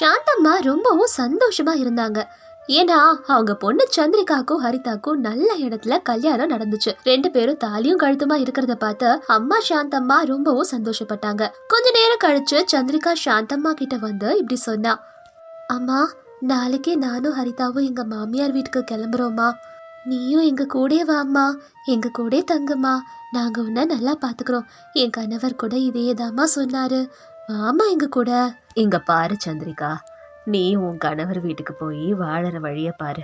சாந்தம்மா ரொம்பவும் சந்தோஷமா இருந்தாங்க. ஏன்னா அவங்க பொண்ணு சந்திரிகாக்கும் ஹரிதாக்கும் நல்ல இடத்துல கல்யாணம் நடந்துச்சு. ரெண்டு பேரும் தாலியும் கழுத்துமா இருக்கிறத பார்த்து அம்மா சாந்தம்மா ரொம்பவும் சந்தோஷப்பட்டாங்க. கொஞ்ச நேரம் கழிச்சு சந்திரிகா சாந்தம்மா கிட்ட வந்து இப்படி சொன்னா அம்மா நாளைக்கே நானும் ஹரிதாவும் எங்க மாமியார் வீட்டுக்கு கிளம்புறோம்மா. நீயும் எங்க கூட வாம்மா. எங்க கூட தங்குமா நாங்க உன்ன நல்லா பாத்துக்கிறோம். என் கணவர் கூட இதேதாம்மா சொன்னாரு. வாமா எங்க கூட. இங்க பாரு சந்திரிகா. நீ உன் கணவர் வீட்டுக்கு போய் வாழற வழிய பாரு.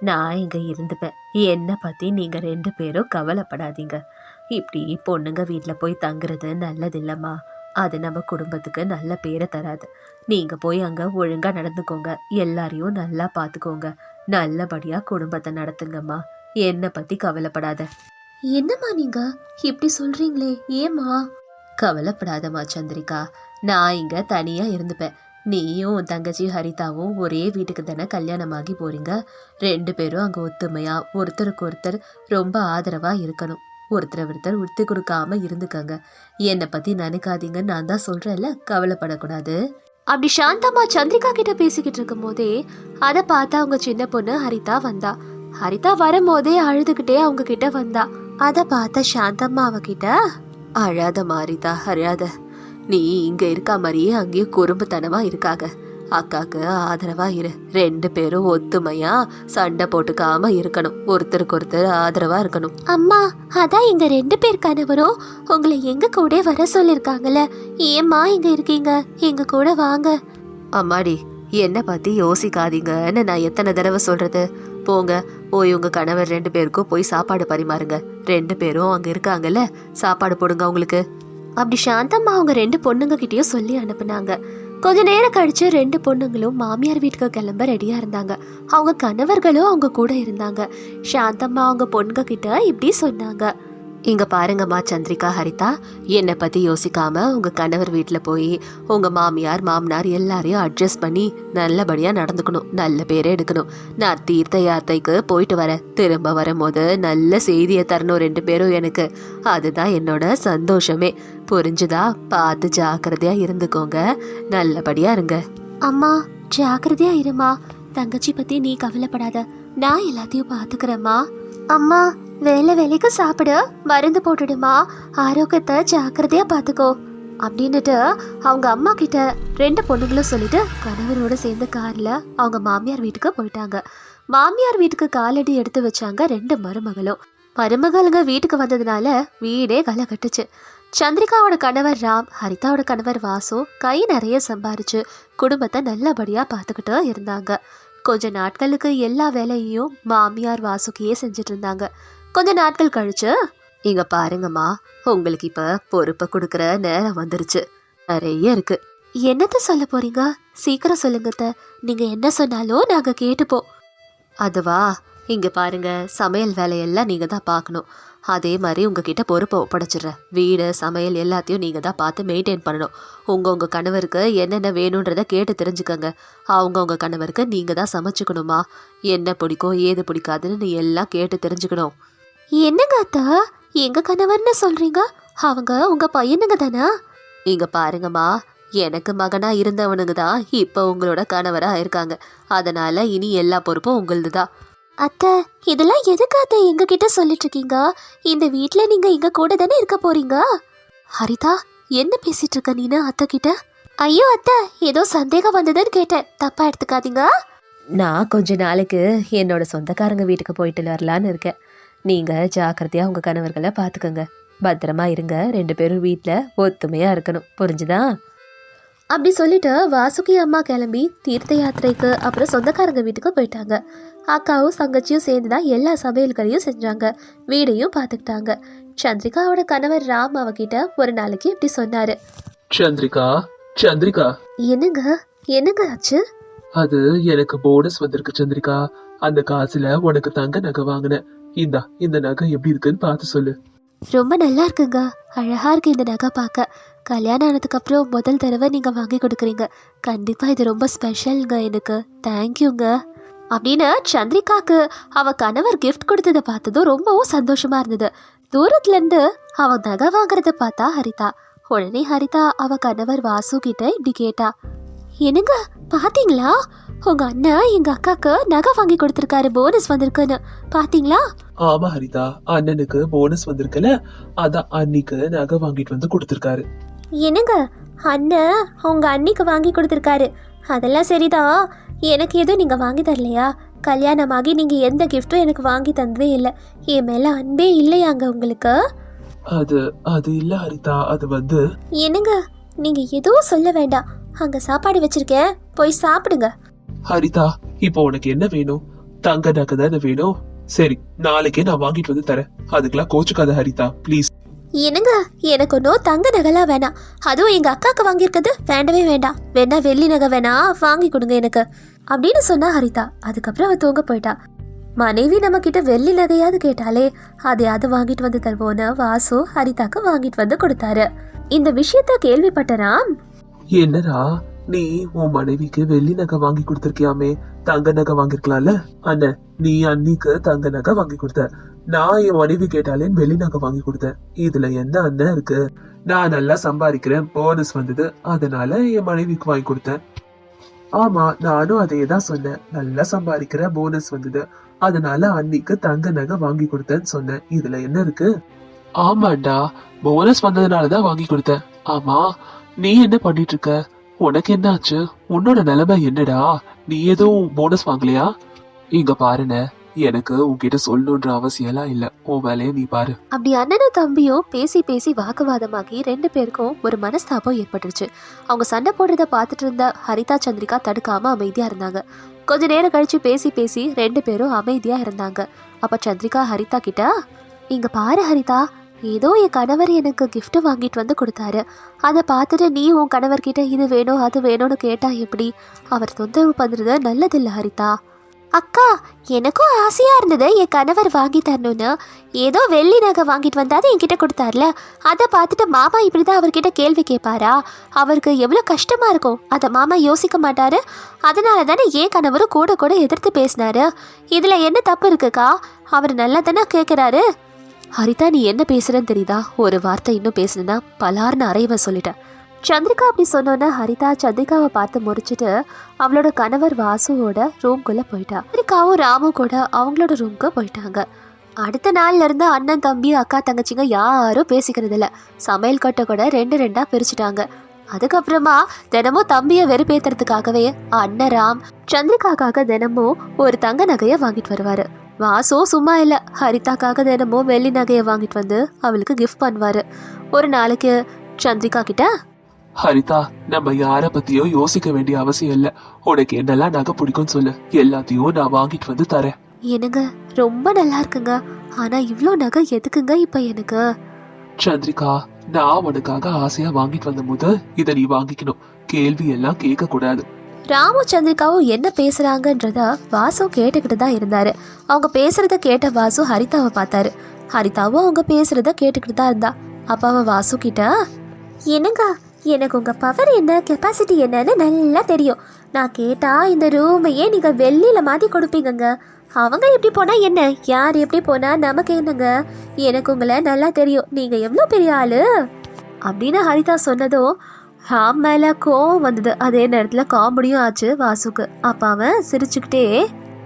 நான் இங்க இருந்துப்பேன். என்னை பத்தி நீங்க ரெண்டு பேரும் கவலைப்படாதீங்க. இப்படி பொண்ணுங்க வீட்டில் போய் தங்குறது நல்லதில்லம்மா. அது நம்ம குடும்பத்துக்கு நல்ல பேரை தராது. நீங்க போய் அங்க ஒழுங்கா நடந்துக்கோங்க. எல்லாரையும் நல்லா பார்த்துக்கோங்க நல்லபடியா குடும்பத்தை நடத்துங்கம்மா. என்னை பத்தி கவலைப்படாத. என்னம்மா நீங்க? இப்படி சொல்றீங்களே ஏமா கவலைப்படாதம்மா சந்திரிகா. நான் இங்க தனியா இருந்துப்பேன். நீயும் உன் தங்கச்சி ஹரிதாவும் ஒரே வீட்டுக்கு தானே கல்யாணமாகி போறீங்க? ரெண்டு பேரும் அங்க ஒத்துமையா ஒருத்தருக்கு ஒருத்தர் ரொம்ப ஆதரவா இருக்கணும். ஒருத்தரை ஒருத்தர் விட்டு கொடுக்காம இருந்துக்கங்க. என்னை பத்தி நினைக்காதீங்கன்னு நான் தான் சொல்றேன்ல கவலைப்படக்கூடாது. அப்படி சாந்தம்மா சந்திரிகா கிட்ட பேசிக்கிட்டு இருக்கும் போதே அதை பார்த்து அவங்க சின்ன பொண்ணு ஹரிதா வந்தா. ஹரிதா வரும்போதே அழுதுகிட்டே அவங்க கிட்ட வந்தா. அதை பார்த்த சாந்தம்மா அவகிட்ட அழாத மாரிதா அழாத. நீ இங்க இருக்கா மாதிரியே அங்கேயும் குறும்புத்தனமா இருக்காக. அக்காக்கு ஆதரவா இரு. ரெண்டு பேரும் ஒத்துமையா சண்டை போட்டுக்காம இருக்கணும். ஒருத்தருக்கு ஒருத்தர் ஆதரவா இருக்கணும். அம்மா அதான் எங்க ரெண்டு பேர் கணவரும் உங்களை எங்க கூட வர சொல்லிருக்காங்கல்ல? ஏம்மா இங்க இருக்கீங்க? எங்க கூட வாங்க. அம்மாடி என்ன பத்தி யோசிக்காதீங்கன்னு நான் எத்தனை தடவை சொல்றது? போங்க போய் உங்க கணவர் ரெண்டு பேருக்கும் போய் சாப்பாடு பரிமாறுங்க. ரெண்டு பேரும் அங்க இருக்காங்கல்ல? சாப்பாடு போடுங்க உங்களுக்கு அப்படி சாந்தம்மா அவங்க ரெண்டு பொண்ணுங்க கிட்டயும் சொல்லி அனுப்புனாங்க. கொஞ்ச நேரம் கழிச்சு ரெண்டு பொண்ணுங்களும் மாமியார் வீட்டுக்கு கிளம்ப ரெடியா இருந்தாங்க. அவங்க கணவர்களும் அவங்க கூட இருந்தாங்க. சாந்தம்மா அவங்க பொண்ணுங்க கிட்ட இப்படி சொன்னாங்க. இங்க பாருங்கம்மா சந்திரிகா ஹரிதா. என்னை பத்தி யோசிக்காம உங்க கணவர் வீட்டுல போய் உங்க மாமியார் மாமனார் எல்லாரையும் அட்ஜஸ்ட் பண்ணி நல்லபடியா நடந்துக்கணும். நல்ல பேரை எடுக்கணும். நான் தீர்த்த யாத்திரைக்கு போயிட்டு வரேன். திரும்ப வரும்போது நல்ல செய்தியை தரணும் ரெண்டு பேரும் எனக்கு. அதுதான் என்னோட சந்தோஷமே. புரிஞ்சுதா? பார்த்து ஜாக்கிரதையா இருந்துக்கோங்க. நல்லபடியா இருங்க. அம்மா ஜாக்கிரதையா இருமா. தங்கச்சி பத்தி நீ கவலைப்படாத. நான் எல்லாத்தையும் பாத்துக்கிறேம்மா அம்மா வேலை வேலைக்கு சாப்பிடு. மருந்து போட்டுடுமா. ஆரோக்கியத்தை ஜாக்கிரதையா பாத்துக்கோ. அப்படின்னுட்டு அவங்க அம்மா கிட்ட ரெண்டு பொண்ணுங்களும் சொல்லிட்டு கணவரோட சேர்ந்து கார்ல அவங்க மாமியார் வீட்டுக்கு போயிட்டாங்க. மாமியார் வீட்டுக்கு காலடி எடுத்து வச்சாங்க ரெண்டு மருமகளும். மருமகளுங்க வீட்டுக்கு வந்ததுனால வீடே களை கட்டுச்சு. சந்திரிகாவோட கணவர் ராம் ஹரிதாவோட கணவர் வாசு கை நிறைய சம்பாரிச்சு குடும்பத்தை நல்லபடியா பார்த்துக்கிட்டு இருந்தாங்க. கொஞ்ச நாட்களுக்கு எல்லா வேலையையும் மாமியார் வாசுக்கியே செஞ்சுட்டு இருந்தாங்க. கொஞ்ச நாட்கள் கழிச்சு இங்க பாருங்கம்மா உங்களுக்கு இப்ப பொறுப்பை கொடுக்கற நேரம் வந்துருச்சு. நிறைய இருக்கு. என்னத்த சொல்ல போறீங்க? சீக்கிரம் சொல்லுங்க நீங்க என்ன சொன்னாலும் நாங்க கேட்டுப்போம் அதுவா? இங்க பாருங்க சமையல் வேலையெல்லாம் நீங்க தான் பார்க்கணும் அதே மாதிரி உங்ககிட்ட பொறுப்பை ஒப்படைச்சிடுறேன். வீடு சமையல் எல்லாத்தையும் நீங்க தான் பார்த்து மெயின்டைன் பண்ணணும். உங்க உங்க கணவருக்கு என்னென்ன வேணுன்றத கேட்டு தெரிஞ்சுக்கோங்க. அவங்க உங்க கணவருக்கு நீங்க தான் சமைச்சுக்கணுமா? என்ன பிடிக்கும் ஏது பிடிக்காதுன்னு நீ எல்லாம் கேட்டு தெரிஞ்சுக்கணும். என்னங்க அத்தா எங்க கணவர்னு சொல்றீங்க? அவங்க உங்க பையனுங்க தானா? இங்க பாருங்கம்மா எனக்கு மகனா இருந்தவனுங்க தான் இப்போ உங்களோட கணவரா இருக்காங்க. அதனால இனி எல்லா பொறுப்பும் உங்களது தான் அத்தை இதெல்லாம் எதுக்கு அத்தை எங்ககிட்ட சொல்லிட்டு இருக்கீங்க? இந்த வீட்ல நீங்க எங்க கூட தானே இருக்க போறீங்க? ஹரிதா என்ன பேசிட்டு இருக்க நீனு அத்தை கிட்ட? ஐயோ அத்தை ஏதோ சந்தேகம் வந்ததுன்னு கேட்டேன். தப்பா எடுத்துக்காதீங்க. நான் கொஞ்ச நாளைக்கு என்னோட சொந்தக்காரங்க வீட்டுக்கு போயிட்டு வரலான்னு இருக்கேன். நீங்க ஜாக்கிரதையா உங்க கணவர்களை பாத்துக்கோங்க. பத்திரமா இருங்க. ரெண்டு பேரும் வீட்டில் ஒத்துமையா இருக்கணும். புரிஞ்சுதா? அப்படி சொல்லிட்டு வாசுகி அம்மா கிளம்பி தீர்த்த யாத்திரைக்கு அப்புறம் சொந்தக்காரங்க வீட்டுக்கு போயிட்டாங்க. அக்காவும் தங்கச்சியும் சேர்ந்து தான் எல்லா சமையல்களையும் செஞ்சாங்க. வீடையும் பார்த்துக்கிட்டாங்க சந்திரிகாவோட கணவர் ராம் அவகிட்ட ஒரு நாளைக்கு இப்படி சொன்னாரு. சந்திரிகா சந்திரிகா. என்னங்க? என்னங்க ஆச்சு? அது எனக்கு போனஸ் வந்திருக்கு சந்திரிகா. அந்த காசுல உனக்கு தங்க நகை வாங்கினேன். இந்தா இந்த நகை எப்படி இருக்குன்னு பார்த்து சொல்லு. ரொம்ப நல்லா இருக்குங்க. அழகா இருக்கு இந்த நகை பார்க்க. கல்யாணம் ஆனதுக்கு அப்புறம் முதல் தடவை நீங்க வாங்கி கொடுக்குறீங்க. கண்டிப்பா இது ரொம்ப ஸ்பெஷல்ங்க எனக்கு. தேங்க்யூங்க அப்படின்னு சந்திரிகாக்கு அவ கணவர் கிஃப்ட் கொடுத்ததை பார்த்ததும் ரொம்பவும் சந்தோஷமா இருந்தது. தூரத்துல இருந்து அவ நகை வாங்குறத பார்த்தா ஹரிதா. உடனே ஹரிதா அவ கணவர் வாசு கிட்ட இப்படி கேட்டா. என்னங்க பாத்தீங்களா? உங்க அண்ணன் எங்க அக்காக்கு நகை வாங்கி கொடுத்துருக்காரு போனஸ் வந்திருக்குன்னு. பாத்தீங்களா? ஆமா ஹரிதா. அண்ணனுக்கு போனஸ் வந்திருக்குல்ல அதான் அன்னிக்கு நகை வாங்கிட்டு வந்து கொடுத்திருக்காரு. என்னங்க? அண்ணன் உங்க அண்ணிக்கு வாங்கி கொடுத்துருக்காரு. அதெல்லாம் சரிதான். எனக்கு எதுவும் நீங்க வாங்கி தரலையா? கல்யாணமாகி நீங்க எந்த கிஃப்ட்டும் எனக்கு வாங்கி தந்ததே இல்லை. என் மேல அன்பே இல்லையாங்க உங்களுக்கு? அது அது இல்ல ஹரிதா. அது வந்து என்னங்க? நீங்க எதுவும் சொல்ல வேண்டாம். அங்க சாப்பாடு வச்சிருக்கேன். போய் சாப்பிடுங்க. ஹரிதா இப்போ உனக்கு என்ன வேணும்? தங்க நகை தானே வேணும்? சரி நாளைக்கே நான் வாங்கிட்டு வந்து தரேன். அதுக்கெல்லாம் கோச்சுக்காத ஹரிதா ப்ளீஸ் என்னங்க? எனக்கு ஒன்றும் தங்க நகைலாம் வேணாம். அதுவும் எங்க அக்காக்கு வாங்கியிருக்கிறது வேண்டவே வேண்டாம். வேணா வெள்ளி நகை வேணா வாங்கி கொடுங்க எனக்கு. அப்படின்னு சொன்னா ஹரிதா அதுக்கப்புறம் அவ தூங்க போயிட்டா. மனைவி நம்ம கிட்ட வெள்ளி நகையாவது கேட்டாலே அதை அது வாங்கிட்டு வந்து தருவோன்னு வாசு ஹரிதாக்கு வாங்கிட்டு வந்து கொடுத்தாரு. இந்த விஷயத்த கேள்விப்பட்ட ராம் என்னடா நீ உன் மனைவிக்கு வெள்ளி நகை வாங்கி கொடுத்திருக்கியாமே? தங்க நகை வாங்கிருக்கலாம்ல அண்ணன் நீ அன்னிக்கு தங்க நகை வாங்கி கொடுத்த. நான் என் மனைவி கேட்டாலேன்னு வெள்ளி நகை வாங்கி கொடுத்தேன் இதுல என்ன அண்ணன் இருக்கு? நான் நல்லா சம்பாதிக்கிறேன் போனஸ் வந்தது அதனால என் மனைவிக்கு வாங்கி கொடுத்தேன். ஆமா நானும் அதே தான் சொன்னேன். நல்லா சம்பாதிக்கிற போனஸ் வந்தது. அதனால அன்னிக்கு தங்க நகை வாங்கி கொடுத்தேன்னு சொன்னேன். இதுல என்ன இருக்கு? ஆமாண்டா போனஸ் வந்ததுனாலதான் வாங்கி கொடுத்தேன். ஆமா நீ என்ன பண்ணிட்டு இருக்க? உனக்கு என்ன ஆச்சு உன்னோட நிலைமை என்னடா? நீ எதுவும் போனஸ் வாங்கலையா? இங்க பாருன எனக்கு உன்கிட்ட சொல்லணுன்ற அவசியம் எல்லாம் இல்ல. உன் வேலைய நீ பாரு. அப்படி அண்ணனும் தம்பியும் பேசி பேசி வாக்குவாதமாகி ரெண்டு பேருக்கும் ஒரு மனஸ்தாபம் ஏற்பட்டுருச்சு. அவங்க சண்டை போடுறத பார்த்துட்டு இருந்த ஹரிதா சந்திரிகா தடுக்காம அமைதியா இருந்தாங்க. கொஞ்ச நேரம் கழிச்சு பேசி பேசி ரெண்டு பேரும் அமைதியா இருந்தாங்க. அப்ப சந்திரிகா ஹரிதா கிட்ட இங்க பாரு ஹரிதா ஏதோ என் கணவர் எனக்கு கிஃப்ட் வாங்கிட்டு வந்து கொடுத்தாரு. அதை பார்த்துட்டு நீ உன் கணவர்கிட்ட இது வேணும் அது வேணும்னு கேட்டா எப்படி? அவர் தொந்தரவு பண்றது நல்லதில்ல ஹரிதா. அக்கா எனக்கும் ஆசையாக இருந்தது என் கணவர் வாங்கி தரணும்னு. ஏதோ வெள்ளி நகை வாங்கிட்டு வந்தாது என்கிட்ட கொடுத்தார்ல. அதை பார்த்துட்டு மாமா இப்படி தான் அவர்கிட்ட கேள்வி கேட்பாரா? அவருக்கு எவ்வளோ கஷ்டமாக இருக்கும். அதை மாமா யோசிக்க மாட்டாரு. அதனால தானே ஏன் கணவரும் கூட கூட எதிர்த்து பேசினாரு. இதில் என்ன தப்பு இருக்குக்கா? அவர் நல்லா தானே கேட்குறாரு ஹரிதா நீ என்ன பேசுறேன்னு தெரியுதா? ஒரு வார்த்தை இன்னும் பேசணுன்னா பலார்னு அறைவ சொல்லிட்டேன். சந்திரிகா அப்படி சொன்னோன்னே ஹரிதா சந்திரிகாவை பார்த்து முறிச்சிட்டு அவளோட கணவர் வாசுவோட ரூம்குள்ளே போயிட்டா. சந்திரிகாவும் ராமு கூட அவங்களோட ரூம்க்கு போயிட்டாங்க. அடுத்த நாள்ல இருந்து அண்ணன் தம்பி அக்கா தங்கச்சிங்க யாரும் பேசிக்கிறது இல்ல சமையல் கட்டை கூட ரெண்டு ரெண்டா பிரிச்சுட்டாங்க. அதுக்கப்புறமா தினமும் தம்பியை வெறுப்பேத்துறதுக்காகவே அண்ணன் ராம் சந்திரிகாக்காக தினமும் ஒரு தங்க நகையை வாங்கிட்டு வருவாரு. வாசோ சும்மா இல்ல. ஹரிதாக்காக தினமும் வெள்ளி நகையை வாங்கிட்டு வந்து அவளுக்கு கிஃப்ட் பண்ணுவாரு. ஒரு நாளைக்கு சந்திரிகா கிட்ட ஹரிதா நம்ம யார பத்தியும் யோசிக்க வேண்டிய அவசியம் இல்ல. உனக்கு என்னெல்லாம் நகை பிடிக்கும்னு சொல்லு. எல்லாத்தையும் நான் வாங்கிட்டு வந்து தரேன். என்னங்க ரொம்ப நல்லா இருக்குங்க. ஆனா இவ்ளோ நகை எதுக்குங்க இப்ப எனக்கு? சந்திரிகா நான் உனக்காக ஆசையா வாங்கிட்டு வந்த போது இத நீ வாங்கிக்கணும். கேள்வி எல்லாம் கேட்க கூடாது ராமு சந்திரிகாவும் என்ன பேசுறாங்கன்றத வாசு கேட்டுக்கிட்டு தான் இருந்தாரு. அவங்க பேசுறத கேட்ட வாசு ஹரிதாவை பார்த்தாரு. ஹரிதாவும் அவங்க பேசுறத கேட்டுக்கிட்டு தான் இருந்தா. அப்ப அவன் வாசு கிட்ட என்னங்க எனக்கு உங்க பவர் என்ன கெப்பாசிட்டி என்னன்னு நல்லா தெரியும். நான் கேட்டா இந்த ரூமையே நீங்க வெள்ளியில மாத்தி கொடுப்பீங்கங்க. அவங்க எப்படி போனா என்ன? யார் எப்படி போனா நமக்கு என்னங்க? எனக்கு உங்களை நல்லா தெரியும். நீங்க எவ்வளோ பெரிய ஆளு? அப்படின்னு ஹரிதா சொன்னதும் ராம் மேல கோவம் வந்தது. அதே நேரத்துல காமெடியும் ஆச்சு வாசுக்கு. அப்ப அவன் சிரிச்சுக்கிட்டே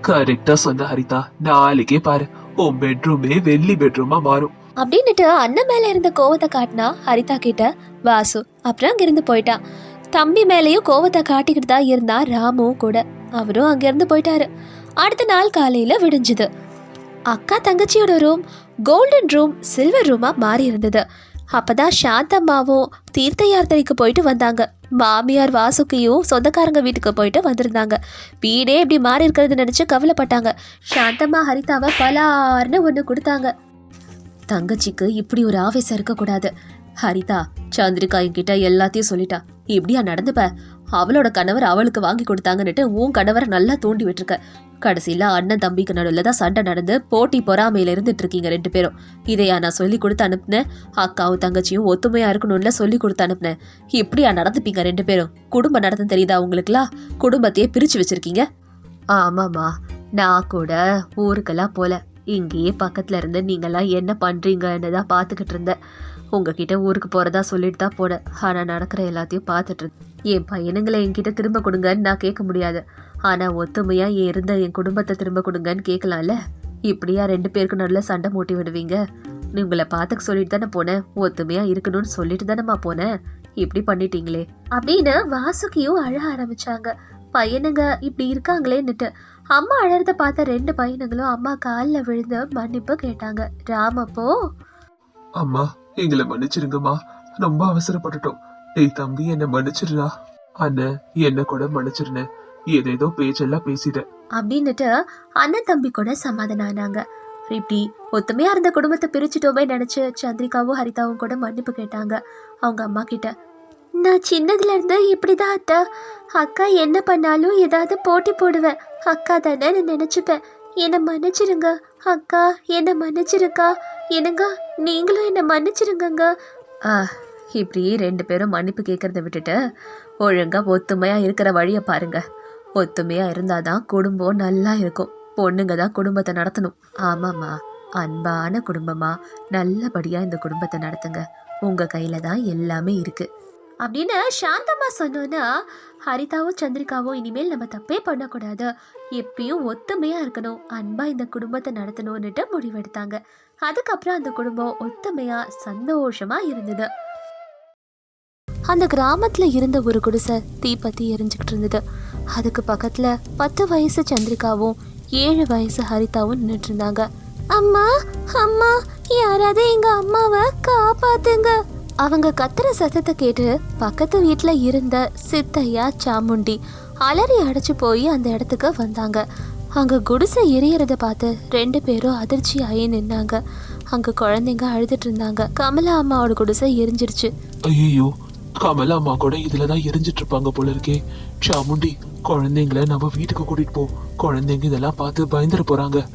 கரெக்டா சொன்ன ஹரிதா நாளைக்கே பாரு. உன் பெட்ரூமே வெள்ளி பெட்ரூமா மாறும். அப்படின்னுட்டு அண்ணன் மேல இருந்த கோவத்தை காட்டினா ஹரிதா கிட்ட வாசு அப்புறம் அங்கிருந்து போயிட்டான் தம்பி மேலேயும் கோவத்தை காட்டிக்கிட்டு தான் இருந்தான் ராமுவும் கூட. அவரும் அங்கிருந்து போயிட்டாரு. அடுத்த நாள் காலையில விடிஞ்சுது. அக்கா தங்கச்சியோட ரூம் கோல்டன் ரூம் சில்வர் ரூமா மாறி இருந்தது. அப்பதான் சாந்தம்மாவும் தீர்த்த யாத்திரைக்கு போயிட்டு வந்தாங்க. மாமியார் வாசுக்கியும் சொந்தக்காரங்க வீட்டுக்கு போயிட்டு வந்திருந்தாங்க. வீடே இப்படி மாறி இருக்கிறது நினைச்சு கவலைப்பட்டாங்க. சாந்தம்மா ஹரிதாவை பலார்னு ஒன்று கொடுத்தாங்க. தங்கச்சிக்கு இப்படி ஒரு ஆவேசம் இருக்கக்கூடாது. ஹரிதா சந்திரிகா என்கிட்ட எல்லாத்தையும் சொல்லிட்டா. இப்படியா நடந்துப்ப? அவளோட கணவர் அவளுக்கு வாங்கி கொடுத்தாங்கன்னுட்டு உன் கணவரை நல்லா தூண்டி விட்டுருக்க. கடைசியில அண்ணன் தம்பிக்கு நடுவில் தான் சண்டை நடந்து போட்டி பொறாமையில இருந்துட்டு இருக்கீங்க ரெண்டு பேரும். இதையா நான் சொல்லி கொடுத்து அனுப்புனேன். அக்காவும் தங்கச்சியும் ஒத்துமையா இருக்கணும்ல சொல்லி கொடுத்து அனுப்புனேன். இப்படியா நடந்துப்பீங்க ரெண்டு பேரும்? குடும்பம் நடத்த தெரியுதா உங்களுக்குலாம் குடும்பத்தையே பிரிச்சு வச்சிருக்கீங்க? ஆமாம்மா. நான் கூட ஊருக்கெல்லாம் போல. இங்கேயே பக்கத்துல இருந்து நீங்கெல்லாம் என்ன பண்றீங்கன்னு தான் பார்த்துக்கிட்டு இருந்தேன். உங்ககிட்ட ஊருக்கு போறதா சொல்லிட்டு தான் போனேன். ஆனா நடக்கிற எல்லாத்தையும் பார்த்துட்டு இருந்தேன். என் பையனுங்களை என்கிட்ட திரும்ப கொடுங்கன்னு நான் கேட்க முடியாது. ஆனா ஒத்துமையா இருந்த என் குடும்பத்தை திரும்ப கொடுங்கன்னு கேட்கலாம்ல? இப்படியா ரெண்டு பேருக்கு நல்ல சண்டை மூட்டி விடுவீங்க? நீ உங்களை பார்த்துக்க சொல்லிட்டு தானே போனேன். ஒத்துமையா இருக்கணும்னு சொல்லிட்டு தானேம்மா போனேன். இப்படி பண்ணிட்டீங்களே. அப்படின்னு வாசுகியும் அழ ஆரம்பிச்சாங்க. பையனுங்க இப்படி இருக்காங்களேன்னுட்டு. அம்மா அழறத பார்த்த ரெண்டு பையனுங்களும் அம்மா காலில் விழுந்து மன்னிப்பு கேட்டாங்க. ராமப்போ? அம்மா எங்களை மன்னிச்சிருங்கம்மா. ரொம்ப அவசரப்பட்டுட்டோம். ஏய் தம்பி என்ன மன்னிச்சிடுறா. அண்ணன் என்ன கூட மன்னிச்சிருன ஏதேதோ பேச்செல்லாம் பேசிட அப்படின்னுட்டு அண்ணன் தம்பி கூட சமாதானம் ஆனாங்க. இப்படி ஒத்துமையா இருந்த குடும்பத்தை பிரிச்சுட்டோமே நினைச்சு சந்திரிகாவும் ஹரிதாவும் கூட மன்னிப்பு கேட்டாங்க. அவங்க அம்மா கிட்ட நான் சின்னதுல இருந்து இப்படிதான் அத்தா. அக்கா என்ன பண்ணாலும் ஏதாவது போட்டி போடுவேன். அக்கா தானே நான் நினைச்சுப்பேன். என்னை மன்னிச்சிருங்க. அக்கா என்னை மன்னிச்சிருக்கா. என்னங்க நீங்களும் என்னை மன்னிச்சிருங்கங்க. ஆ இப்படி ரெண்டு பேரும் மன்னிப்பு கேட்கறத விட்டுட்டு ஒழுங்கா ஒத்துமையா இருக்கிற வழியை பாருங்க. ஒத்துமையா இருந்தாதான் குடும்பம் நல்லா இருக்கும். பொண்ணுங்க தான் குடும்பத்தை நடத்தணும். ஆமாம்மா. அன்பான குடும்பமா? நல்லபடியா இந்த குடும்பத்தை நடத்துங்க. உங்க கையில தான் எல்லாமே இருக்கு. அப்படின்னு சாந்தம்மா சொன்னோன்னா ஹரிதாவும் சந்திரிகாவும் இனிமேல் நம்ம தப்பே பண்ணக்கூடாது. எப்பயும் ஒத்துமையா இருக்கணும். அன்பா இந்த குடும்பத்தை நடத்தணும்னுட்டு முடிவெடுத்தாங்க. அதுக்கப்புறம் அந்த குடும்பம் ஒத்துமையா சந்தோஷமா இருந்தது. அந்த கிராமத்தில் இருந்த ஒரு குடிசை தீப்பத்தி எரிஞ்சுக்கிட்டு இருந்தது. அதுக்கு பக்கத்தில் பத்து வயசு சந்திரிகாவும் ஏழு வயசு ஹரிதாவும் நின்றுட்டு இருந்தாங்க அம்மா அம்மா யாராவது எங்க அம்மாவை காப்பாத்துங்க. அவங்க கத்துற சத்தத்தை கேட்டு பக்கத்து வீட்டில் இருந்த சித்தையா சாமுண்டி அலறி அடைச்சு போய் அந்த இடத்துக்கு வந்தாங்க. அங்க குடிசை எரியறத பார்த்து ரெண்டு பேரும் அதிர்ச்சி ஆகி நின்னாங்க. அங்க குழந்தைங்க அழுதுட்டு இருந்தாங்க. கமலா அம்மாவோட குடிசை எரிஞ்சிருச்சு. ஐயோ கமலா அம்மா கூட இதுலதான் எரிஞ்சிட்டு இருப்பாங்க போல இருக்கே சாமுண்டி குழந்தைங்கள நம்ம வீட்டுக்கு கூட்டிட்டு போ. குழந்தைங்க இதெல்லாம் பார்த்து பயந்துட போறாங்க.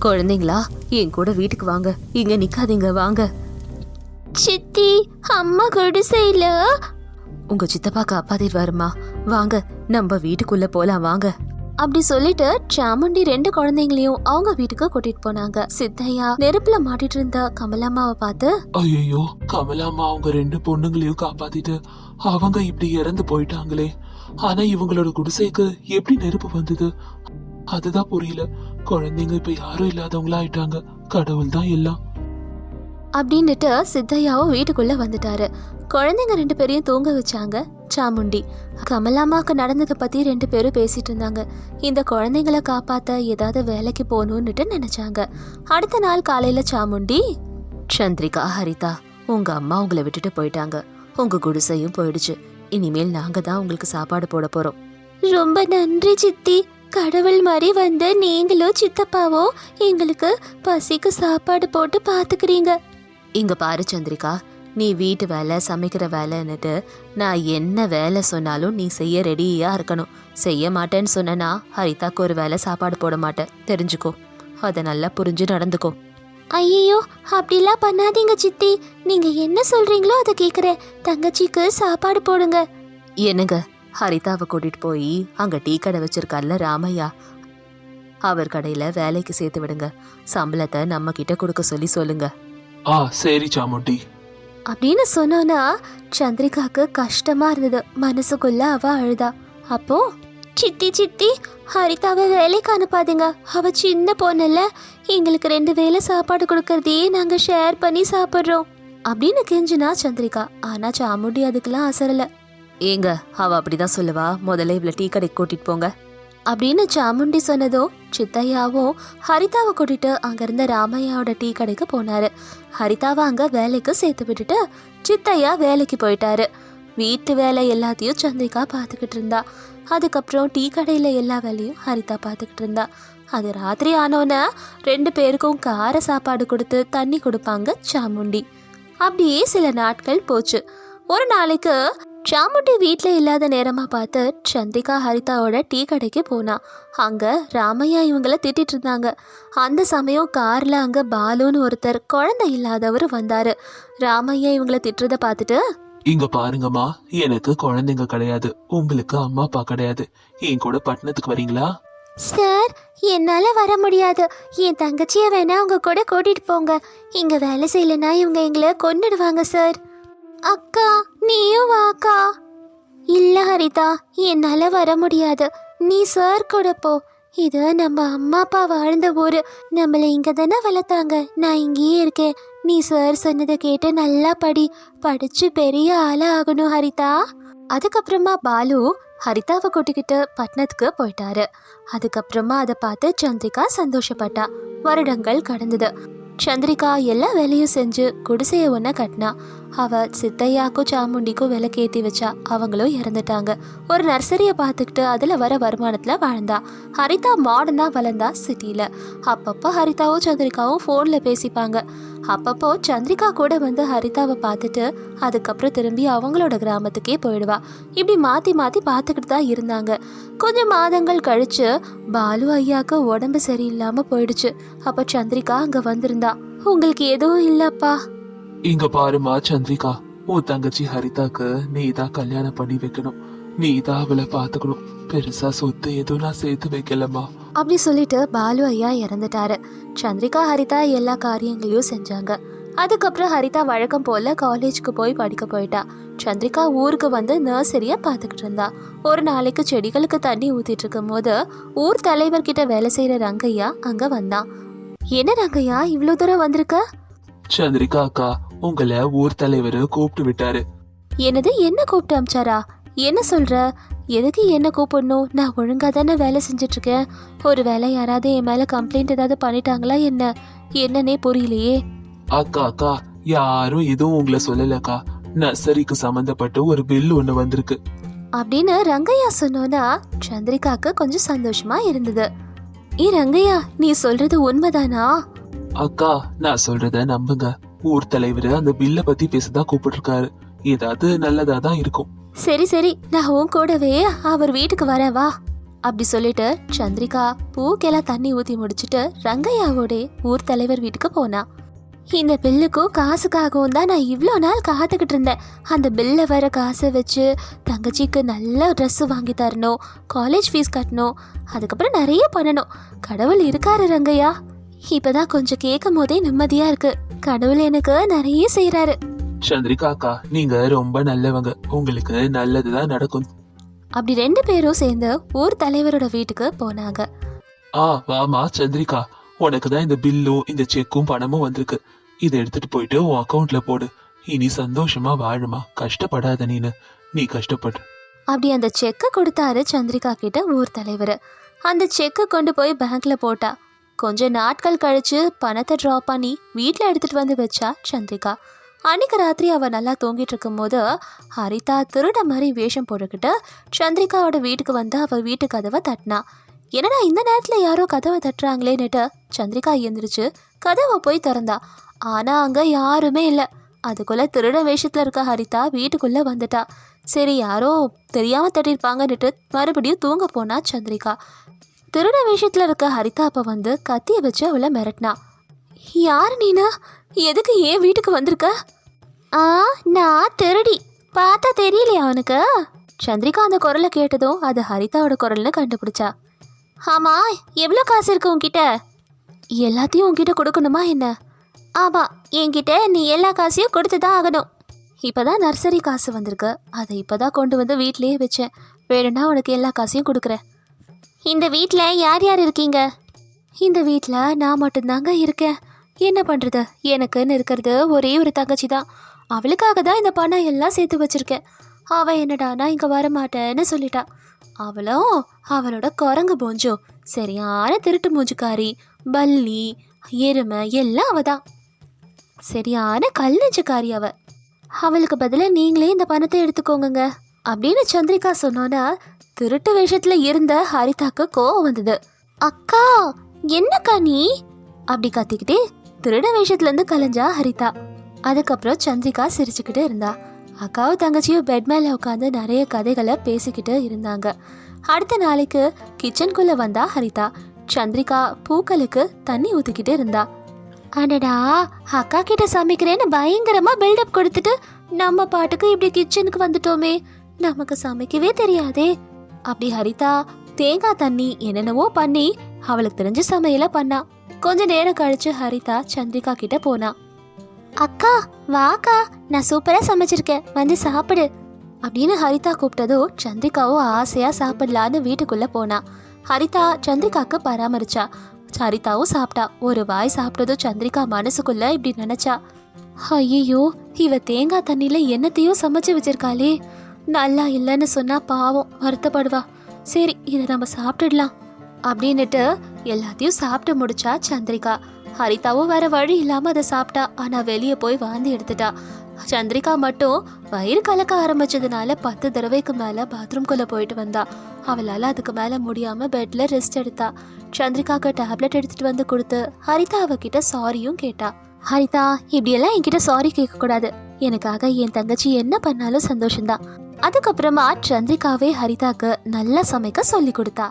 குழந்தைங்களா என் கூட வீட்டுக்கு வாங்க. இங்க நிக்காதீங்க வாங்க. சித்தி அம்மா குடிசையில உங்க சித்தப்பா வருமா வாங்க நம்ம வீட்டுக்குள்ள போலாம் வாங்க. அப்படி சொல்லிட்டு சாமுண்டி ரெண்டு குழந்தைங்களையும் அவங்க வீட்டுக்கு கூட்டிட்டு போனாங்க. சித்தையா நெருப்புல மாட்டிட்டு இருந்த கமலாமாவை பார்த்து ஐயோ கமலாமா அவங்க ரெண்டு பொண்ணுங்களையும் காப்பாத்திட்டு அவங்க இப்படி இறந்து போயிட்டாங்களே. ஆனா இவங்களோட குடிசைக்கு எப்படி நெருப்பு வந்தது? அதுதான் புரியல. குழந்தைங்க இப்ப யாரும் இல்லாதவங்களா ஆயிட்டாங்க கடவுள் தான் எல்லாம். அப்படின்னுட்டு சித்தையாவும் வீட்டுக்குள்ள வந்துட்டாரு. குழந்தைங்க ரெண்டு பேரையும் தூங்க வச்சாங்க சாமுண்டி. கமலாமாவுக்கு நடந்ததை பத்தி ரெண்டு பேரும் பேசிட்டு இருந்தாங்க. இந்த குழந்தைங்கள காப்பாத்த ஏதாவது வேலைக்கு போகணும்னுட்டு நினைச்சாங்க. அடுத்த நாள் காலையில சாமுண்டி சந்திரிகா ஹரிதா உங்க அம்மா உங்களை விட்டுட்டு போயிட்டாங்க. உங்க குடிசையும் போயிடுச்சு. இனிமேல் நாங்க தான் உங்களுக்கு சாப்பாடு போட போறோம். ரொம்ப நன்றி சித்தி. கடவுள் மாதிரி வந்த நீங்களும் சித்தப்பாவோ எங்களுக்கு பசிக்கு சாப்பாடு போட்டு பாத்துக்கிறீங்க. இங்க பாரு சந்திரிகா. நீ வீட்டு வேலை சமைக்கிற வேலைன்னுட்டு நான் என்ன வேலை சொன்னாலும் நீ செய்ய ரெடியா இருக்கணும். செய்ய மாட்டேன்னு சொன்னனா ஹரிதாக்கு ஒரு வேலை சாப்பாடு போட மாட்டேன். தெரிஞ்சுக்கோ. அதை நல்லா புரிஞ்சு நடந்துக்கோ. ஐயோ அப்படிலாம் பண்ணாதீங்க சித்தி. நீங்க என்ன சொல்றீங்களோ அதை கேக்குறேன். தங்கச்சிக்கு சாப்பாடு போடுங்க. என்னங்க? ஹரிதாவை கூட்டிட்டு போய் அங்க டீ கடை வச்சிருக்கார்ல ராமையா? அவர் கடையில வேலைக்கு சேர்த்து விடுங்க. சம்பளத்தை நம்ம கிட்ட கொடுக்க சொல்லி சொல்லுங்க. ஆ சரி சாமுண்டி. அப்படின்னு சொன்னோன்னா சந்திரிகாக்கு கஷ்டமா இருந்தது. மனசுக்குள்ள அவ அழுதா. அப்போ சித்தி சித்தி ஹரிதாவை வேலைக்கு அனுப்பாதீங்க. அவ சின்ன பொண்ணுல எங்களுக்கு ரெண்டு வேளை சாப்பாடு கொடுக்கறதையே நாங்க ஷேர் பண்ணி சாப்பிட்றோம். அப்படின்னு கெஞ்சினா சந்திரிகா. ஆனா சாமுண்டி அதுக்கெல்லாம் அசரல. ஏங்க அவ அப்படிதான் சொல்லுவா. முதல்ல இவ்வளவு டீ கடைக்கு கூட்டிட்டு போங்க. அப்படின்னு சாமுண்டி சொன்னதோ சித்தையாவும் ஹரிதாவை கூட்டிட்டு அங்கிருந்த ராமையாவோட டீ கடைக்கு போனாரு. ஹரிதாவை அங்க வேலைக்கு சேர்த்து விட்டுட்டு சித்தையா வேலைக்கு போயிட்டாரு. வீட்டு வேலை எல்லாத்தையும் சந்திக்கா பார்த்துக்கிட்டு இருந்தா. அதுக்கப்புறம் டீ கடையில் எல்லா வேலையும் ஹரிதா பார்த்துக்கிட்டு இருந்தா. அது ராத்திரி ஆனோன்னே ரெண்டு பேருக்கும் கார சாப்பாடு கொடுத்து தண்ணி கொடுப்பாங்க சாமுண்டி. அப்படியே சில நாட்கள் போச்சு. ஒரு நாளைக்கு சாமுண்டி வீட்டில் இல்லாத நேரமாக பார்த்து சந்திரிகா ஹரிதாவோட டீ கடைக்கு போனா. அங்கே ராமையா இவங்கள திட்டிட்டு இருந்தாங்க. அந்த சமயம் காரில் அங்கே பாலுன்னு ஒருத்தர் குழந்தை இல்லாதவர் வந்தார். ராமையா இவங்கள திட்டுறதை பார்த்துட்டு இங்க பாருங்கம்மா எனக்கு குழந்தைங்க கிடையாது. உங்களுக்கு அம்மா அப்பா கிடையாது. என் கூட பட்டணத்துக்கு வரீங்களா? சார் என்னால் வர முடியாது. என் தங்கச்சியை வேணா உங்க கூட கூட்டிட்டு போங்க. இங்க வேலை செய்யலைன்னா இவங்க எங்களை கொன்னுடுவாங்க சார். அக்கா நீயும் அக்கா. இல்ல ஹரிதா என்னால வர முடியாது. நீ சார் கூட போ. இது நம்ம அம்மா அப்பா வாழ்ந்த ஊரு. நம்மளை இங்க தானே வளர்த்தாங்க? நான் இங்கேயே இருக்கேன். நீ சார் சொன்னதை கேட்டு நல்லா படி. படிச்சு பெரிய ஆளாக ஆகணும் ஹரிதா. அதுக்கப்புறமா பாலு ஹரிதாவை கூட்டிக்கிட்டு பட்னத்துக்கு போயிட்டாரு. அதுக்கப்புறமா அதை பார்த்து சந்திரிகா சந்தோஷப்பட்டா. வருடங்கள் கடந்தது. சந்திரிகா எல்லா வேலையும் செஞ்சு குடிசையை ஒன்ன கட்டினா. அவ சித்தையாக்கும் சாமுண்டிக்கும் விளக்கேத்தி வச்சா. அவங்களும் இறந்துட்டாங்க. ஒரு நர்சரியை பார்த்துக்கிட்டு அதில் வர வருமானத்தில் வாழ்ந்தா. ஹரிதா மாடர்னா வளர்ந்தா சிட்டியில். அப்பப்போ ஹரிதாவும் சந்திரிகாவும் ஃபோனில் பேசிப்பாங்க. அப்பப்போ சந்திரிகா கூட வந்து ஹரிதாவை பார்த்துட்டு அதுக்கப்புறம் திரும்பி அவங்களோட கிராமத்துக்கே போயிடுவா. இப்படி மாற்றி மாற்றி பார்த்துக்கிட்டு தான் இருந்தாங்க. கொஞ்சம் மாதங்கள் கழிச்சு பாலு ஐயாக்கு உடம்பு சரியில்லாமல் போயிடுச்சு. அப்போ சந்திரிகா அங்கே வந்திருந்தா. உங்களுக்கு எதுவும் இல்லைப்பா. இங்க பாருமா சந்திரிகா உன் தங்கச்சி ஹரிதாக்கு நீ தான் கல்யாணம் பண்ணி வைக்கணும். நீ தான் அவளை பாத்துக்கணும் பெருசா சொத்து எதுவும் நான் சேர்த்து வைக்கலம்மா. அப்படி சொல்லிட்டு பாலு ஐயா இறந்துட்டாரு. சந்திரிகா ஹரிதா எல்லா காரியங்களையும் செஞ்சாங்க. அதுக்கப்புறம் ஹரிதா வழக்கம் போல காலேஜ்க்கு போய் படிக்க போயிட்டா. சந்திரிகா ஊருக்கு வந்து நர்சரியை பார்த்துக்கிட்டு இருந்தா. ஒரு நாளைக்கு செடிகளுக்கு தண்ணி ஊத்திட்டு இருக்கும் போது ஊர் தலைவர்கிட்ட வேலை செய்யற ரங்கையா அங்க வந்தான் என்ன ரங்கையா இவ்வளோ தூரம் வந்திருக்க? சந்திரிகா அக்கா உங்களை ஊர் தலைவர் கூப்பிட்டு விட்டாரு. என்னது என்ன கூப்பிட்டு அமிச்சாரா? என்ன சொல்ற? எதுக்கு என்ன கூப்பிடணும்? நான் ஒழுங்கா தானே வேலை செஞ்சுட்டு இருக்கேன் ஒரு வேலை யாராவது என் மேல கம்ப்ளைண்ட் ஏதாவது பண்ணிட்டாங்களா என்ன? என்னன்னே புரியலையே. அக்கா அக்கா யாரும் எதுவும் உங்களை சொல்லலக்கா. நர்சரிக்கு சம்பந்தப்பட்டு ஒரு பில் ஒண்ணு வந்திருக்கு. அப்படின்னு ரங்கையா சொன்னோன்னா சந்திரிகாக்கு கொஞ்சம் சந்தோஷமா இருந்தது. ஏ ரங்கையா நீ சொல்றது உண்மைதானா? அக்கா நான் சொல்றத நம்புங்க. ஊர் தலைவர் அந்த பில்ல பத்தி பேசதான் கூப்பிட்டுருக்காரு. ஏதாவது நல்லதா தான் இருக்கும். சரி சரி. நான் உன் கூடவே அவர் வீட்டுக்கு வரேன் வா. அப்படி சொல்லிட்டு சந்திரிகா பூக்கெல்லாம் தண்ணி ஊத்தி முடிச்சிட்டு ரங்கையாவோட ஊர் தலைவர் வீட்டுக்கு போனா. இந்த பில்லுக்கும் காசுக்காகவும் தான் நான் இவ்வளோ நாள் காத்துக்கிட்டு இருந்தேன். அந்த பில்ல வர காசை வச்சு தங்கச்சிக்கு நல்ல ட்ரெஸ் வாங்கி தரணும் காலேஜ் ஃபீஸ் கட்டணும் அதுக்கப்புறம் நிறைய பண்ணணும். கடவுள் இருக்காரு ரங்கையா. இப்பதான் கொஞ்சம் கேட்கும் போதே நிம்மதியா இருக்கு. கடவுள் எனக்கு நிறைய செய்றாரு. சந்திரிகா அக்கா நீங்க ரொம்ப நல்லவங்க. உங்களுக்கு நல்லதுதான் நடக்கும். அப்படி ரெண்டு பேரும் சேர்ந்து ஊர் தலைவரோட வீட்டுக்கு போனாங்க. ஆ வாமா சந்திரிகா. உனக்கு தான் இந்த பில்லும் இந்த செக்கும் பணமும் வந்திருக்கு. இதை எடுத்துட்டு போயிட்டு உன் அக்கவுண்ட்ல போடு. இனி சந்தோஷமா வாழுமா. கஷ்டப்படாத நீனு. நீ கஷ்டப்படு. அப்படி அந்த செக்கை கொடுத்தாரு சந்திரிகா கிட்ட ஊர் தலைவர். அந்த செக்கை கொண்டு போய் பேங்க்ல போட்டா. கொஞ்ச நாட்கள் கழிச்சு பணத்தை ட்ரா பண்ணி வீட்டில் எடுத்துகிட்டு வந்து வச்சா சந்திரிகா அன்னைக்கு ராத்திரி அவள் நல்லா தூங்கிட்டு இருக்கும்போது ஹரிதா திருட மாதிரி வேஷம் போட்டுக்கிட்டு சந்திரிகாவோட வீட்டுக்கு வந்து அவள் வீட்டு கதவை தட்டினா. என்னடா இந்த நேரத்தில் யாரோ கதவை தட்டுறாங்களேன்னுட்டு சந்திரிகா எந்திரிச்சு கதவை போய் திறந்தா. ஆனால் அங்கே யாருமே இல்லை. அதுக்குள்ளே திருட வேஷத்தில் இருக்க ஹரிதா வீட்டுக்குள்ளே வந்துட்டா. சரி யாரோ தெரியாமல் தட்டியிருப்பாங்கன்னுட்டு மறுபடியும் தூங்க போனா சந்திரிகா திருட வேஷத்துல இருக்க ஹரிதா அப்ப வந்து கத்திய வச்சு அவளை மிரட்டினா. யார் நீனா? எதுக்கு ஏன் வீட்டுக்கு வந்திருக்க? ஆ நான் திருடி. பார்த்தா தெரியலையா அவனுக்கு? சந்திரிகா அந்த குரலை கேட்டதும் அது ஹரிதாவோட குரல்னு கண்டுபிடிச்சா. ஆமா எவ்வளோ காசு இருக்கு உன்கிட்ட? எல்லாத்தையும் உன்கிட்ட கொடுக்கணுமா என்ன? ஆமா என்கிட்ட நீ எல்லா காசையும் கொடுத்து தான் ஆகணும். இப்போதான் நர்சரி காசு வந்திருக்கு. அதை இப்போதான் கொண்டு வந்து வீட்லேயே வச்சேன். வேணும்னா உனக்கு எல்லா காசையும் கொடுக்குறேன். இந்த வீட்டில் யார் யார் இருக்கீங்க? இந்த வீட்டில் நான் மட்டும்தாங்க இருக்கேன். என்ன பண்ணுறது எனக்குன்னு இருக்கிறது ஒரே ஒரு தங்கச்சி தான் அவளுக்காக தான் இந்த பணம் எல்லாம் சேர்த்து வச்சிருக்கேன். அவள் என்னடானா இங்கே வரமாட்டேன்னு சொல்லிட்டா. அவளும் அவளோட குரங்கு மூஞ்சும் சரியான திருட்டு மூஞ்சுக்காரி பல்லி எருமை எல்லாம் அவ தான் சரியான கல் நெஞ்சுக்காரி அவள் அவளுக்கு பதிலாக நீங்களே இந்த பணத்தை எடுத்துக்கோங்க அப்படின்னு சந்திரிகா சொன்னோன்னா திருட்டு வேஷத்துல இருந்த ஹரிதாக்கு கோவம் வந்தது. அக்கா என்னக்கா நீ? அப்படி கத்திக்கிட்டே திருட வேஷத்துல இருந்து கலைஞ்சா ஹரிதா. அதுக்கப்புறம் சந்திரிகா சிரிச்சுக்கிட்டு இருந்தா. அக்காவும் தங்கச்சியும் பெட் மேல உட்காந்து நிறைய கதைகளை பேசிக்கிட்டு இருந்தாங்க. அடுத்த நாளைக்கு கிச்சனுக்குள்ள வந்தா ஹரிதா. சந்திரிகா பூக்களுக்கு தண்ணி ஊத்திக்கிட்டு இருந்தா. அடடா அக்கா கிட்ட சமைக்கிறேன்னு பயங்கரமா பில்டப் கொடுத்துட்டு நம்ம பாட்டுக்கு இப்படி கிச்சனுக்கு வந்துட்டோமே. நமக்கு சமைக்கவே தெரியாதே. அப்படி ஹரிதா தேங்காய் தண்ணி என்னென்னவோ பண்ணி அவளுக்கு தெரிஞ்ச சமையல பண்ணா. கொஞ்ச நேரம் கழிச்சு ஹரிதா சந்திரிகா கிட்ட போனா. அக்கா வாக்கா நான் சூப்பரா சமைச்சிருக்கேன். வந்து சாப்பிடு. அப்படின்னு ஹரிதா கூப்பிட்டதோ சந்திரிகாவோ ஆசையா சாப்பிடலான்னு வீட்டுக்குள்ள போனா. ஹரிதா சந்திரிகாக்கு பராமரிச்சா. ஹரிதாவும் சாப்பிட்டா. ஒரு வாய் சாப்பிட்டதும் சந்திரிகா மனசுக்குள்ள இப்படி நினைச்சா. ஐயோ இவ தேங்காய் தண்ணியில என்னத்தையும் சமைச்சு வச்சிருக்காளே. நல்லா இல்லைன்னு சொன்னா பாவம் வருத்தப்படுவா. சரி இதை நம்ம சாப்பிட்டுடலாம். அப்படின்னுட்டு எல்லாத்தையும் சாப்பிட்டு முடிச்சா சந்திரிகா. ஹரிதாவும் வேற வழி இல்லாம அதை சாப்பிட்டா. ஆனா வெளியே போய் வாந்தி எடுத்துட்டா. சந்திரிகா மட்டும் வயிறு கலக்க ஆரம்பிச்சதுனால பத்து தடவைக்கு மேல பாத்ரூம்குள்ளே போயிட்டு வந்தா. அவளால அதுக்கு மேல முடியாம பெட்ல ரெஸ்ட் எடுத்தா. சந்திரிகாக்கு டேப்லெட் எடுத்துட்டு வந்து கொடுத்து ஹரிதா அவகிட்ட சாரியும் கேட்டா. ஹரிதா இப்படியெல்லாம் என்கிட்ட சாரி கேட்கக்கூடாது. எனக்காக என் தங்கச்சி என்ன பண்ணாலும் சந்தோஷம்தான். அதுக்கப்புறமா சந்திரிகாவே ஹரிதாக்கு நல்லா சமைக்க சொல்லி கொடுத்தா.